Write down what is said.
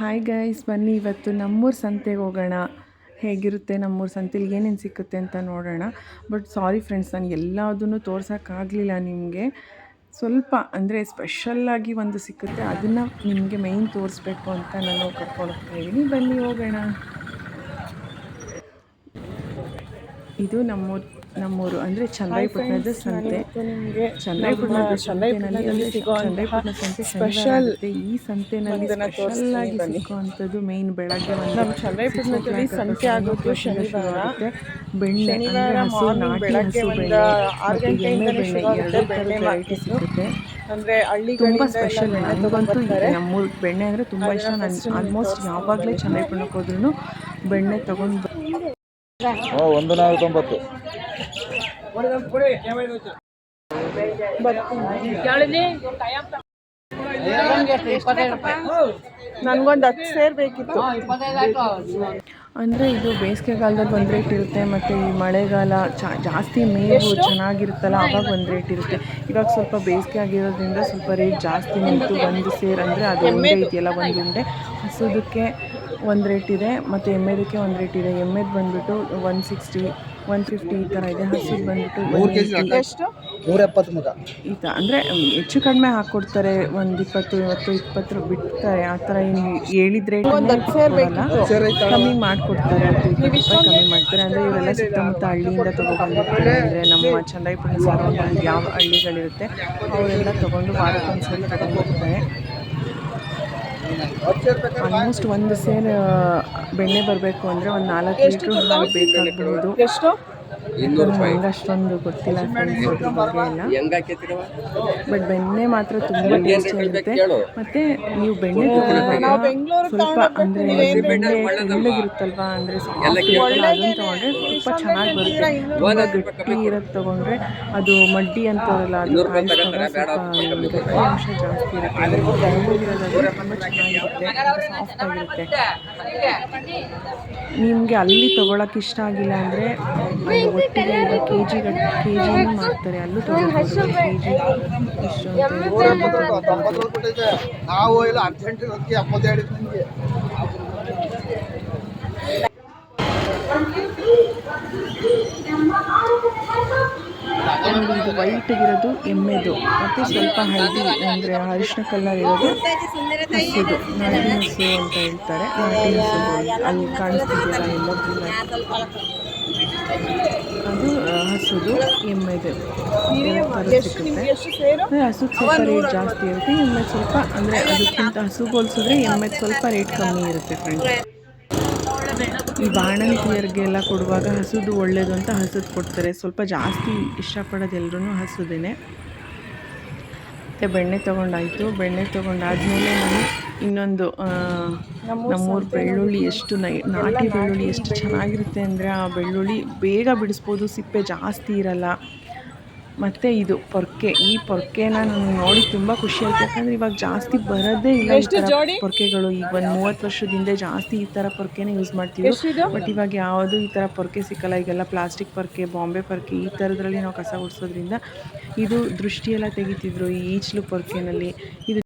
Hi guys ಬನ್ನಿ ಇವತ್ತು ನಮ್ಮೂರ ಸಂತೆಗೆ ಹೋಗೋಣ. ಹೇಗಿರುತ್ತೆ ನಮ್ಮೂರ ಸಂತೆಲಿ, ಏನೇನು ಸಿಕ್ಕುತ್ತೆ ಅಂತ ನೋಡೋಣ. ಬಟ್ ಸಾರಿ ಫ್ರೆಂಡ್ಸ್ ನಾನು ಎಲ್ಲದನ್ನು ತೋರ್ಸೋಕ್ಕಾಗಲಿಲ್ಲ ನಿಮಗೆ. ಸ್ವಲ್ಪ ಅಂದರೆ ಸ್ಪೆಷಲ್ಲಾಗಿ ಒಂದು ಸಿಕ್ಕುತ್ತೆ, ಅದನ್ನು ನಿಮಗೆ ಮೈನ್ ತೋರಿಸ್ಬೇಕು ಅಂತ ನಾನು ಕರ್ಕೊಂಡು ಹೋಗ್ತಾ ಬನ್ನಿ ಹೋಗೋಣ. ಇದು ನಮ್ಮೂರು ನಮ್ಮೂರು ಅಂದರೆ ಚಂದ್ರಾಯಪಟ್ಟಣದ ಸಂತೆ. ನಿಮಗೆ ಸಂತೆನಲ್ಲಿ ಸಂತೆ ಸ್ಪೆಷಲ್ ಈ ಸಂತೆನಲ್ಲಿ ಸ್ಪೆಷಲ್ ಆಗಿ ಸಿಕ್ಕುವಂಥದ್ದು ಮೇಯ್ನ್ ಬೆಳಗ್ಗೆ ಒಂದು ಚಂದ್ರಾಯಪಟ್ಟಣದಲ್ಲಿ ಸಂತೆ ಆಗೋದು ಶನಿವಾರ. ಬೆಣ್ಣೆ ಅಂದರೆ ಹಸು ನಾಟಿ ಹಸು ಬೆಣ್ಣೆ. ಎಮ್ಮೆ ಬೆಣ್ಣೆ ಎರಡು ಥರದ ವೆರೈಟಿ ಸಿಗುತ್ತೆ. ಅಂದ್ರೆ ಹಳ್ಳಿ ತುಂಬ ಸ್ಪೆಷಲ್ ನನಗಂತೂ ನಮ್ಮೂರು ಬೆಣ್ಣೆ ಅಂದರೆ ತುಂಬ ಇಷ್ಟ. ನಾನು ಆಲ್ಮೋಸ್ಟ್ ಯಾವಾಗಲೇ ಚಂದ್ರಾಯಪಟ್ಟಣಕ್ಕೆ ಹೋದ್ರೂ ಬೆಣ್ಣೆ ತಗೊಂಡು ಓ ಒಂದು ನಾಲ್ಕು ತೊಂಬತ್ತು. ನನ್ಗೊಂದು ಹತ್ತು ಸೇರ್ ಬೇಕಿತ್ತು. ಅಂದರೆ ಇದು ಬೇಸಿಗೆಗಾಲದಲ್ಲಿ ಒಂದು ರೇಟ್ ಇರುತ್ತೆ ಮತ್ತು ಈ ಮಳೆಗಾಲ ಜಾಸ್ತಿ ಮೇವು ಚೆನ್ನಾಗಿರುತ್ತಲ್ಲ, ಅವಾಗ ಒಂದು ರೇಟ್ ಇರುತ್ತೆ ಇವಾಗ ಸ್ವಲ್ಪ ಬೇಸಿಗೆ ಆಗಿರೋದ್ರಿಂದ ಸ್ವಲ್ಪ ರೇಟ್ ಜಾಸ್ತಿ ನಿಂತು ಒಂದು ಸೇರ್ ಅಂದ್ರೆ ಅದು ಉಂಡೆ ಇದೆಯಲ್ಲ, ಒಂದು ಉಂಡೆ. ಹಸುದಕ್ಕೆ ಒಂದು ರೇಟ್ ಇದೆ, ಮತ್ತು ಎಮ್ಮೆದಕ್ಕೆ ಒಂದು ರೇಟ್ ಇದೆ. ಎಮ್ಮೆದು ಬಂದ್ಬಿಟ್ಟು ಒನ್ ಸಿಕ್ಸ್ಟಿ ಒನ್ ಫಿಫ್ಟಿ ಈ ಥರ ಇದೆ. ಹಸಿರು ಬಂದುಬಿಟ್ಟು ಎಷ್ಟು? ನೂರ ಎಪ್ಪತ್ತು ಮುಖ. ಈ ಥರ ಅಂದರೆ ಹೆಚ್ಚು ಕಡಿಮೆ ಹಾಕ್ಕೊಡ್ತಾರೆ ಒಂದು ಇಪ್ಪತ್ತು ಇವತ್ತು ಇಪ್ಪತ್ತು ಬಿಡ್ತಾರೆ. ಆ ಥರ ಏನು ಹೇಳಿದ್ರೆ ಕಮ್ಮಿ ಮಾಡಿಕೊಡ್ತಾರೆ. ಕಮ್ಮಿ ಮಾಡ್ತಾರೆ. ಅಂದರೆ ಇವರೆಲ್ಲ ಸುತ್ತಮುತ್ತ ಹಳ್ಳಿಯಿಂದ ತೊಗೊಬಂದಿರ್ತಾರೆ ಅಂದರೆ ನಮ್ಮ ಚಂದ್ರಾಯಪುರ ಸರೌಂಡಿಂಗ್ ಯಾವ ಹಳ್ಳಿಗಳಿರುತ್ತೆ ಅವರೆಲ್ಲ ತೊಗೊಂಡು ವಾರಕ್ಕೊಂದ್ಸರಿ ತಗೊಂಡು ಹೋಗ್ತಾರೆ ಆಲ್ಮೋಸ್ಟ್ ಒಂದು ಸೇರ್ ಬೆಣ್ಣೆ ಬರಬೇಕು ಅಂದರೆ ಒಂದು ನಾಲ್ಕು ಲೀಟ್ರ್ ಹಾಲು ಬೇಕಾಗಬಹುದು ಎಷ್ಟು? ಅಷ್ಟೊಂದು ಗೊತ್ತಿಲ್ಲ ಫ್ರೆಂಡ್ಸ್ ಅದ್ರ ಬಗ್ಗೆ ಎಲ್ಲ ಬಟ್ ಬೆಣ್ಣೆ ಮಾತ್ರ ತುಂಬ ಟೇಸ್ಟಿ ಆಗಿರುತ್ತೆ ಮತ್ತೆ ನೀವು ಬೆಣ್ಣೆ ಸ್ವಲ್ಪ ಅಂದರೆ ಬೆಣ್ಣೆ ತೆಳ್ಳಗಿರುತ್ತಲ್ವಾ ಅಂದರೆ ಸಾಫ್ಟ್ ಇರುತ್ತಲ್ಲ ಅದನ್ನು ತೊಗೊಂಡ್ರೆ ತುಂಬ ಚೆನ್ನಾಗಿ ಬರುತ್ತೆ. ತುಂಬ ಗಟ್ಟಿ ಇರೋದು ತೊಗೊಂಡ್ರೆ ಅದು ಮಡ್ಡಿ ಅಂತಾರಲ್ಲ ಅದು ಸ್ವಲ್ಪ ಗಟ್ಟಿ ಅಂಶ ಜಾಸ್ತಿ ಇರುತ್ತೆ. ತೆಳ್ಳಗಿರೋದಾದ್ರೆ ತುಂಬ ಚೆನ್ನಾಗಿರುತ್ತೆ. ಸಾಫ್ಟ್ ಆಗಿರುತ್ತೆ ನಿಮಗೆ ಅಲ್ಲಿ ತೊಗೊಳಕ್ಕೆ ಇಷ್ಟ ಆಗಿಲ್ಲ ಅಂದರೆ ಈಗ ಕೆ ಜಿ ಕೆ ಜಿನೂ ಮಾಡ್ತಾರೆ ಅಲ್ಲೂ ತೊಗೊಳ್ಬೋದು ಕೆ ಜಿ. ನಾವು ಇಲ್ಲ ಅರ್ಜೆಂಟ್ ಎಪ್ಪತ್ತೆರಡು ಇದು ವೈಟ್ಗಿರೋದು ಎಮ್ಮೆದು ಮತ್ತು ಸ್ವಲ್ಪ ಹಳದಿ ಅಂದರೆ ಅರಿಶಿನ ಕಲರ್ ಇರೋದು ಹಸಿದು ನಾಟಿ ಹಸು ಅಂತ ಹೇಳ್ತಾರೆ ನಾಟಿ ಹಸು ಅಲ್ಲಿ ಕಾಣಿಸ್ತಿದ್ದೀರಾ ಎಲ್ಲ ಅದು ಹಸುದು ಎಮ್ಮೆದು ಸಿಗುತ್ತೆ. ಹಸುಗೆ ಸ್ವಲ್ಪ ರೇಟ್ ಜಾಸ್ತಿ ಇರುತ್ತೆ. ಎಮ್ಮೆ ಸ್ವಲ್ಪ ಅಂದರೆ ಅದಕ್ಕಿಂತ ಹಸು ಹೋಲಿಸಿದ್ರೆ ಎಮ್ಮೆಗೆ ಸ್ವಲ್ಪ ರೇಟ್ ಕಮ್ಮಿ ಇರುತ್ತೆ ಫ್ರೆಂಡ್ಸ್ ಈ ಬಾಣಂತಿಯರಿಗೆಲ್ಲ ಕೊಡುವಾಗ ಹಸುದು ಒಳ್ಳೇದು ಅಂತ ಹಸುದು ಕೊಡ್ತಾರೆ. ಸ್ವಲ್ಪ ಜಾಸ್ತಿ ಇಷ್ಟಪಡೋದು ಎಲ್ಲರೂ ಹಸುದೇನೆ. ಮತ್ತು ಬೆಣ್ಣೆ ತೊಗೊಂಡಾಯಿತು. ಬೆಣ್ಣೆ ತಗೊಂಡಾದ್ಮೇಲೆ ನಾನು ಇನ್ನೊಂದು ನಮ್ಮೂರು ಬೆಳ್ಳುಳ್ಳಿ ಎಷ್ಟು ನೈ ನಾಟಿ ಬೆಳ್ಳುಳ್ಳಿ ಎಷ್ಟು ಚೆನ್ನಾಗಿರುತ್ತೆ ಅಂದರೆ ಆ ಬೆಳ್ಳುಳ್ಳಿ ಬೇಗ ಬಿಡಿಸ್ಬೋದು ಸಿಪ್ಪೆ ಜಾಸ್ತಿ ಇರಲ್ಲ. ಮತ್ತು ಇದು ಪೊರ್ಕೆ ಈ ಪೊರ್ಕೆನ ನಾನು ನೋಡಿ ತುಂಬ ಖುಷಿ ಆಯ್ತು. ಯಾಕಂದರೆ ಇವಾಗ ಜಾಸ್ತಿ ಬರೋದೇ ಇಲ್ಲ ಈ ಥರ ಜೋಡಿ? ಪೊರ್ಕೆಗಳು. ಈಗ ಒಂದು ಮೂವತ್ತು ವರ್ಷದ ಹಿಂದೆ ಜಾಸ್ತಿ ಈ ಥರ ಪೊರ್ಕೆನೇ ಯೂಸ್ ಮಾಡ್ತೀವಿ. ಬಟ್ ಇವಾಗ ಯಾವುದು ಈ ಥರ ಪೊರ್ಕೆ ಸಿಕ್ಕಲ್ಲ. ಈಗೆಲ್ಲ ಪ್ಲಾಸ್ಟಿಕ್ ಪೊರ್ಕೆ ಬಾಂಬೆ ಪೊರ್ಕೆ ಈ ಥರದ್ರಲ್ಲಿ ನಾವು ಕಸ ಗುಡಿಸೋದ್ರಿಂದ ಇದು ದೃಷ್ಟಿಯೆಲ್ಲ ತೆಗಿತಿದ್ರು ಈ ಈಚಲು ಪೊರ್ಕೆನಲ್ಲಿ. ಇದು